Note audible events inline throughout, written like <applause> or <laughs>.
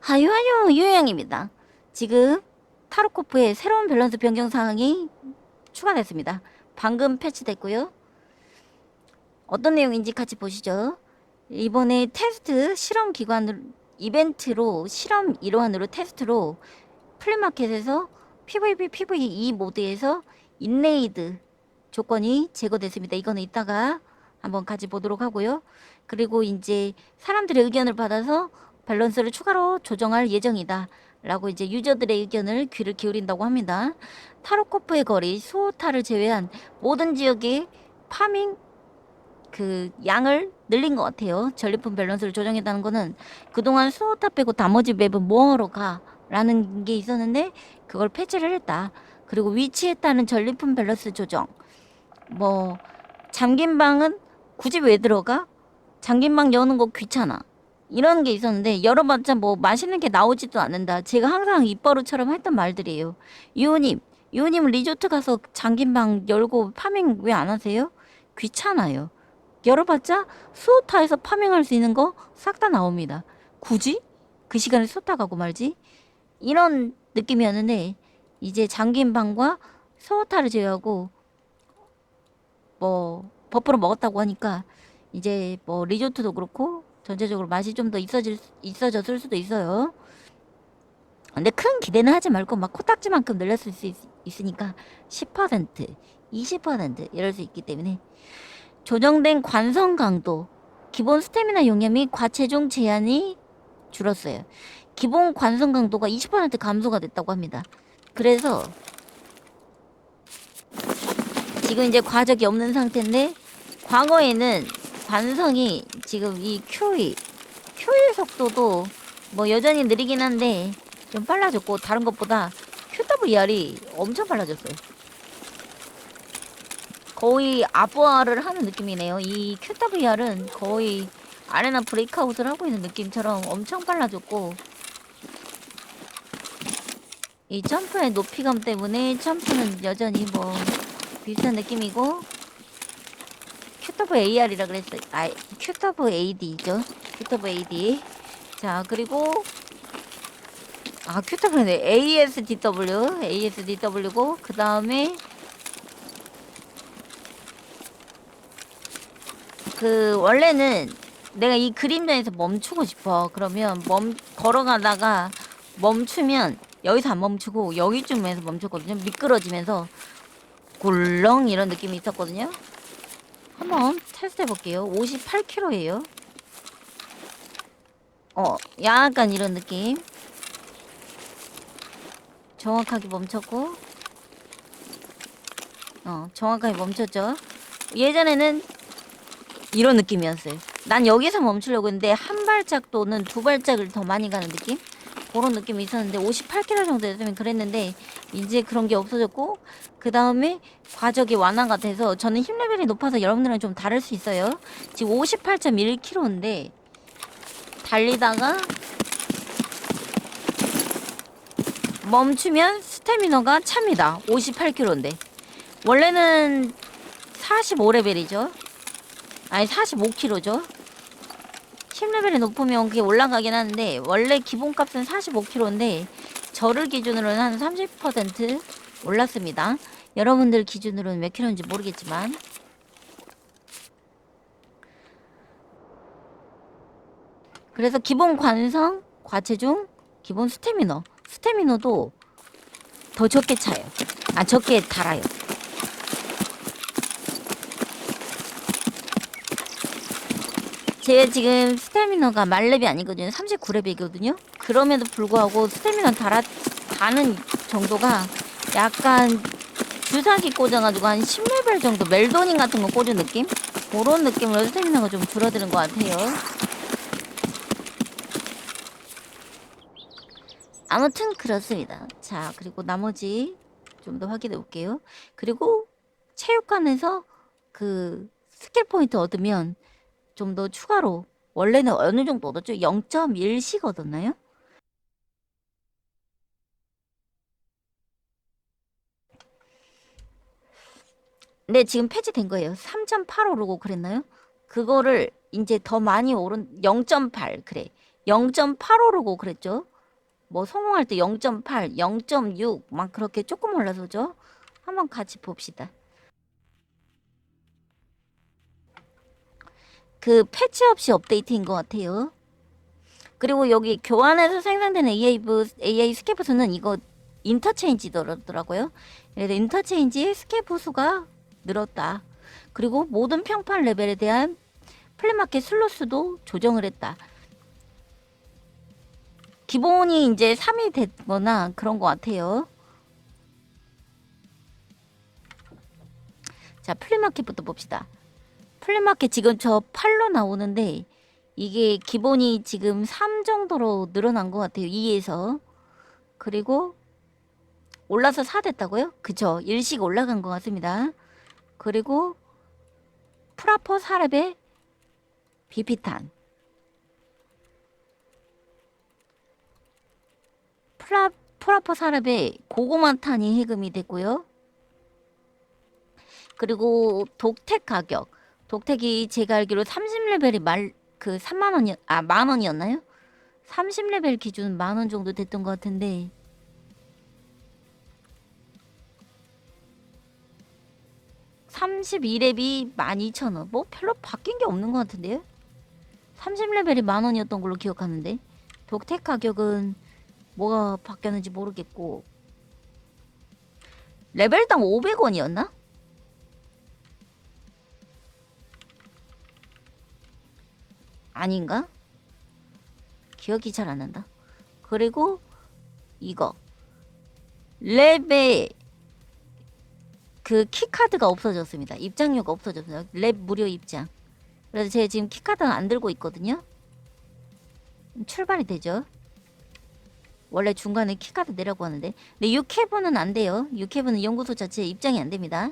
하유하유 유영입니다. 지금 타로코프에 새로운 밸런스 변경 사항이 추가됐습니다. 방금 패치됐고요. 어떤 내용인지 같이 보시죠. 이번에 테스트 실험 기관 이벤트로 실험 일환으로 테스트로 플리마켓에서 PVP, PVE 모드에서 인레이드 조건이 제거됐습니다. 이거는 이따가 한번 같이 보도록 하고요. 그리고 이제 사람들의 의견을 받아서 밸런스를 추가로 조정할 예정이다. 라고 이제 유저들의 의견을 귀를 기울인다고 합니다. 타로코프의 거리, 수호타를 제외한 모든 지역의 파밍 그 양을 늘린 것 같아요. 전리품 밸런스를 조정했다는 거는 그동안 수호타 빼고 나머지 맵은 뭐하러 가? 라는 게 있었는데 그걸 패치를 했다. 그리고 위치에 따른 전리품 밸런스 조정. 뭐 잠긴 방은 굳이 왜 들어가? 잠긴 방 여는 거 귀찮아. 이런 게 있었는데 열어봤자 뭐 맛있는 게 나오지도 않는다. 제가 항상 입버릇처럼 했던 말들이에요. 유호님, 유호님 리조트 가서 잠긴 방 열고 파밍 왜 안 하세요? 귀찮아요. 열어봤자 수호타에서 파밍할 수 있는 거 싹 다 나옵니다. 굳이 그 시간에 수호타 가고 말지? 이런 느낌이었는데 이제 잠긴 방과 수호타를 제외하고 뭐 버프로 먹었다고 하니까 이제 뭐 리조트도 그렇고 전체적으로 맛이 좀 더 있어질 있어졌을 수도 있어요. 근데 큰 기대는 하지 말고 막 코딱지만큼 늘렸을 수 있, 있으니까 10% 20% 이럴 수 있기 때문에 조정된 관성 강도 기본 스태미나 용량 및 과체중 제한이 줄었어요. 기본 관성 강도가 20% 감소가 됐다고 합니다. 그래서 지금 이제 과적이 없는 상태인데 과거에는 관성이 지금 이 QE QE 속도도 뭐 여전히 느리긴 한데 좀 빨라졌고 다른 것보다 QWR이 엄청 빨라졌어요. 거의 아부아를 하는 느낌이네요. 이 QWR은 거의 아레나 브레이크아웃을 하고 있는 느낌처럼 엄청 빨라졌고 이 점프의 높이감 때문에 점프는 여전히 뭐 비슷한 느낌이고 QWAR이라 그랬어요. 아, QWAD죠. QWAD. 자, 그리고 아, QW네. ASDW. ASDW고 그 다음에 그 원래는 내가 이 그림자에서 멈추고 싶어. 그러면 멈 걸어가다가 멈추면 여기서 안 멈추고 여기쯤에서 멈췄거든요. 미끄러지면서 굴렁 이런 느낌이 있었거든요. 한번 테스트 해볼게요. 58kg예요. 어, 약간 이런 느낌. 정확하게 멈췄고, 어, 정확하게 멈췄죠. 예전에는 이런 느낌이었어요. 난 여기서 멈추려고 했는데 한 발짝 또는 두 발짝을 더 많이 가는 느낌? 그런 느낌이 있었는데 58km 정도 됐으면 그랬는데 이제 그런 게 없어졌고 그 다음에 과적이 완화가 돼서 저는 힘 레벨이 높아서 여러분들은 좀 다를 수 있어요. 지금 58.1km인데 달리다가 멈추면 스태미너가 찹니다. 58km인데 원래는 45레벨이죠. 아니 45kg죠. 10레벨이 높으면 그게 올라가긴 하는데 원래 기본값은 45kg인데 저를 기준으로는 한 30% 올랐습니다. 여러분들 기준으로는 몇 킬로인지 모르겠지만 그래서 기본 관성, 과체중, 기본 스태미너 스태미너도 더 적게 차요. 아 적게 달아요. 제가 지금 스태미너가 말렙이 아니거든요. 39렙이거든요. 그럼에도 불구하고 스태미너 달아, 다는 정도가 약간 주사기 꽂아가지고 한 10레벨 정도 멜도닝 같은 거 꽂은 느낌? 그런 느낌으로 스태미너가 좀 줄어드는 것 같아요. 아무튼 그렇습니다. 자, 그리고 나머지 좀 더 확인해 볼게요. 그리고 체육관에서 그 스킬 포인트 얻으면 좀 더 추가로 원래는 어느 정도 얻었죠? 0.1씩 얻었나요? 네, 지금 폐지된 거예요. 3.8 오르고 그랬나요? 그거를 이제 더 많이 오른 0.8 그래. 0.8 오르고 그랬죠? 뭐 성공할 때 0.8, 0.6 막 그렇게 조금 올라서죠. 한번 같이 봅시다. 그 패치 없이 업데이트인 것 같아요. 그리고 여기 교환해서 생산된 AI, 부, AI 스케프 수는 이거 인터체인지더라고요. 그래서 인터체인지 스케프 수가 늘었다. 그리고 모든 평판 레벨에 대한 플랫마켓 슬롯수도 조정을 했다. 기본이 이제 3이 됐거나 그런 것 같아요. 자, 플랫마켓부터 봅시다. 플랫마켓 지금 저 8로 나오는데 이게 기본이 지금 3 정도로 늘어난 것 같아요. 2에서. 그리고 올라서 4 됐다고요? 그쵸. 일씩 올라간 것 같습니다. 그리고 프라퍼 사렙의 비피탄. 프라, 프라퍼 사렙의 고구마탄이 해금이 됐고요. 그리고 독택 가격. 독택이 제가 알기로 30레벨이 말, 그 3만 원이, 아, 만 원이었나요? 30레벨 기준 만 원 정도 됐던 것 같은데. (32렙이) (12,000원) 뭐 별로 바뀐 게 없는 것 같은데요? (30레벨이) 만원이었던 걸로 기억하는데. 독택 가격은 뭐가 바뀌었는지 모르겠고. 레벨당 (500원이었나) 아닌가? 기억이 잘 안 난다. 그리고 이거. 랩에 그 키카드가 없어졌습니다. 입장료가 없어졌어요. 랩 무료 입장. 그래서 제가 지금 키카드는 안 들고 있거든요. 출발이 되죠. 원래 중간에 키카드 내라고 하는데 근데 유캐브는 안 돼요. 유캐브는 연구소 자체에 입장이 안 됩니다.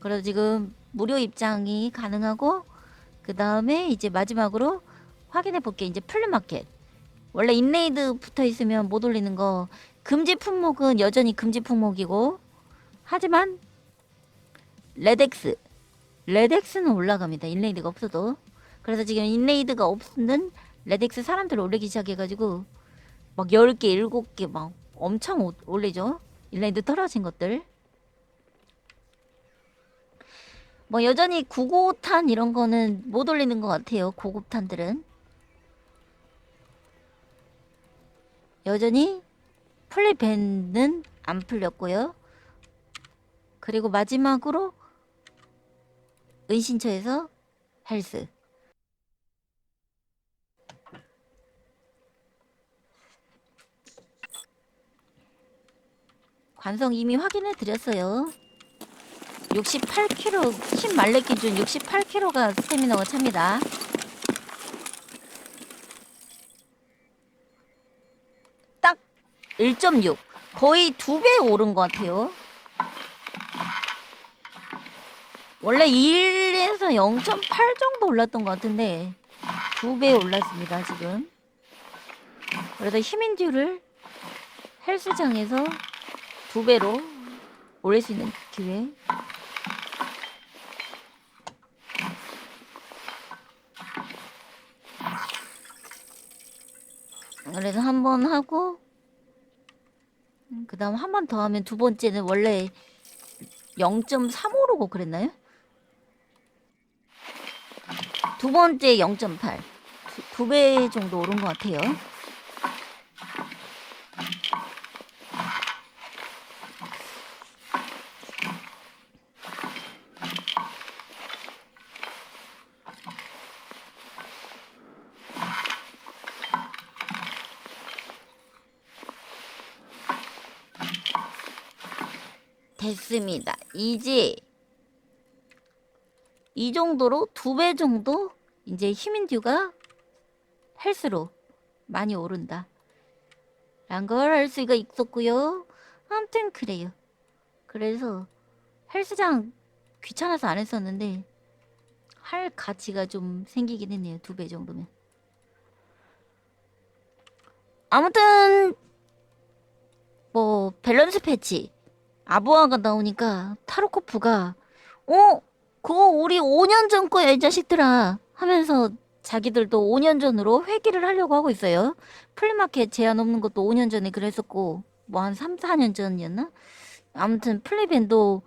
그래서 지금 무료 입장이 가능하고 그 다음에 이제 마지막으로 확인해 볼게 이제 플리마켓 원래 인레이드 붙어 있으면 못 올리는 거 금지 품목은 여전히 금지 품목이고 하지만 레덱스. 레덱스는 올라갑니다. 인레이드가 없어도. 그래서 지금 인레이드가 없는 레덱스 사람들 올리기 시작해가지고 막 10개 7개 막 엄청 오- 올리죠. 인레이드 떨어진 것들. 뭐 여전히 구고탄 이런 거는 못 올리는 것 같아요. 고급탄들은. 여전히 플리밴은 안 풀렸고요. 그리고 마지막으로 은신처에서 헬스 관성 이미 확인해 드렸어요. 68kg 10말레 기준 68kg가 스태미너가 찹니다. 딱 1.6 거의 두 배 오른 것 같아요. 원래 1에서 0.8 정도 올랐던 것 같은데 두 배 올랐습니다 지금. 그래서 히민듀를 헬스장에서 두 배로 올릴 수 있는 기회. 그래서 한 번 하고 그 다음 한 번 더 하면 두 번째는 원래 0.35로고 그랬나요? 두 번째 0.8 두 배 정도 오른 것 같아요. 됐습니다. 이제 이 정도로 두 배 정도 이제 히민듀가 헬스로 많이 오른다. 란 걸 알 수가 있었고요. 아무튼 그래요. 그래서 헬스장 귀찮아서 안 했었는데 할 가치가 좀 생기긴 했네요. 두 배 정도면. 아무튼 뭐 밸런스 패치 아부아가 나오니까 타로코프가 어 그거 우리 5년 전 거야 이 자식들아 하면서 자기들도 5년 전으로 회귀를 하려고 하고 있어요. 플리마켓 제한 없는 것도 5년 전에 그랬었고 뭐 한 3, 4년 전이었나? 아무튼 플리밴도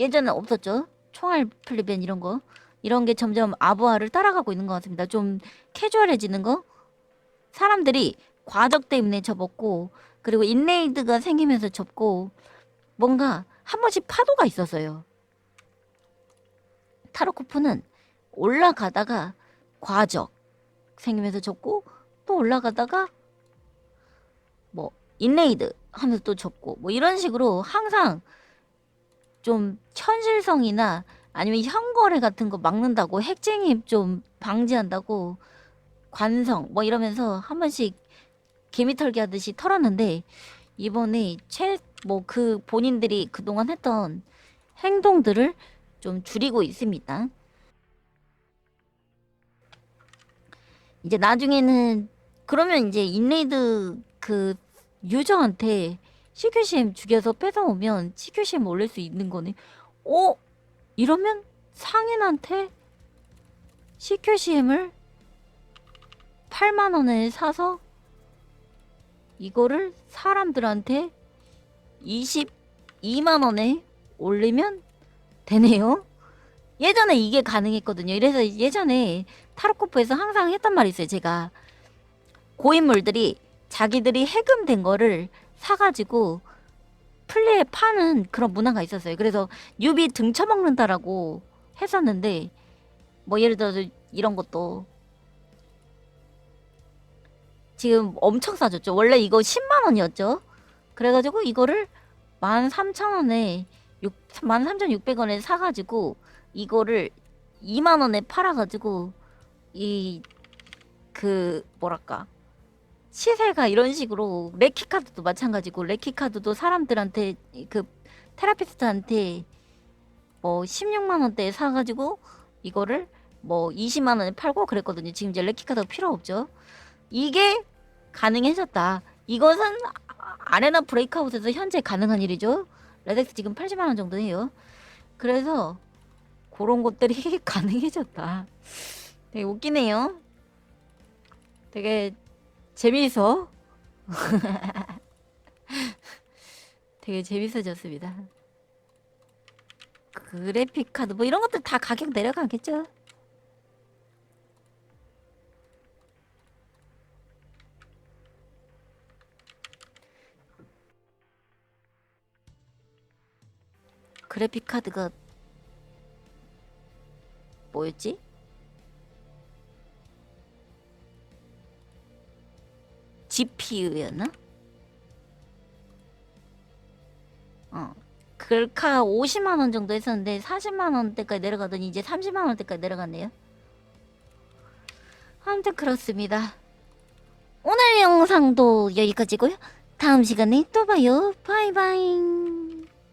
예전에 없었죠. 총알 플리밴 이런 거. 이런 게 점점 아부아를 따라가고 있는 것 같습니다. 좀 캐주얼해지는 거. 사람들이 과적 때문에 접었고 그리고 인레이드가 생기면서 접고 뭔가 한 번씩 파도가 있었어요. 타로코프는 올라가다가 과적 생기면서 접고 또 올라가다가 뭐 인레이드 하면서 또 접고 뭐 이런 식으로 항상 좀 현실성이나 아니면 현거래 같은 거 막는다고 핵쟁이 좀 방지한다고 관성 뭐 이러면서 한 번씩 개미털기 하듯이 털었는데 이번에 최 뭐 그 본인들이 그동안 했던 행동들을 좀 줄이고 있습니다. 이제 나중에는 그러면 이제 인레이드 그 유저한테 CQCM 죽여서 뺏어오면 CQCM 올릴 수 있는 거네. 어? 이러면 상인한테 CQCM을 8만 원에 사서 이거를 사람들한테 22만 원에 올리면 되네요. 예전에 이게 가능했거든요. 이래서 예전에 타로코프에서 항상 했단 말이 있어요. 제가 고인물들이 자기들이 해금된 거를 사가지고 플레이에 파는 그런 문화가 있었어요. 그래서 뉴비 등쳐먹는다라고 했었는데 뭐 예를 들어서 이런 것도 지금 엄청 싸졌죠. 원래 이거 10만 원이었죠. 그래가지고 이거를 13,000원에 13,600원에 사가지고 이거를 2만 원에 팔아가지고 이 그 뭐랄까 시세가 이런 식으로 레키 카드도 마찬가지고 레키 카드도 사람들한테 그 테라피스트한테 뭐 16만 원대에 사가지고 이거를 뭐 20만 원에 팔고 그랬거든요. 지금 이제 레키 카드가 필요 없죠. 이게 가능해졌다. 이것은 아- 아레나 브레이크아웃에서 현재 가능한 일이죠. 레덱스 지금 80만 원 정도 해요. 그래서 그런 것들이 <laughs> 가능해졌다. 되게 웃기네요. 되게 재미있어. <laughs> 되게 재밌어졌습니다. 그래픽 카드 뭐 이런 것들 다 가격 내려가겠죠. 그래픽 카드가 뭐였지? GPU였나? 어. 글카 50만 원 정도 했었는데 40만 원대까지 내려가더니 이제 30만 원대까지 내려갔네요. 아무튼 그렇습니다. 오늘 영상도 여기까지고요. 다음 시간에 또 봐요. 바이바이.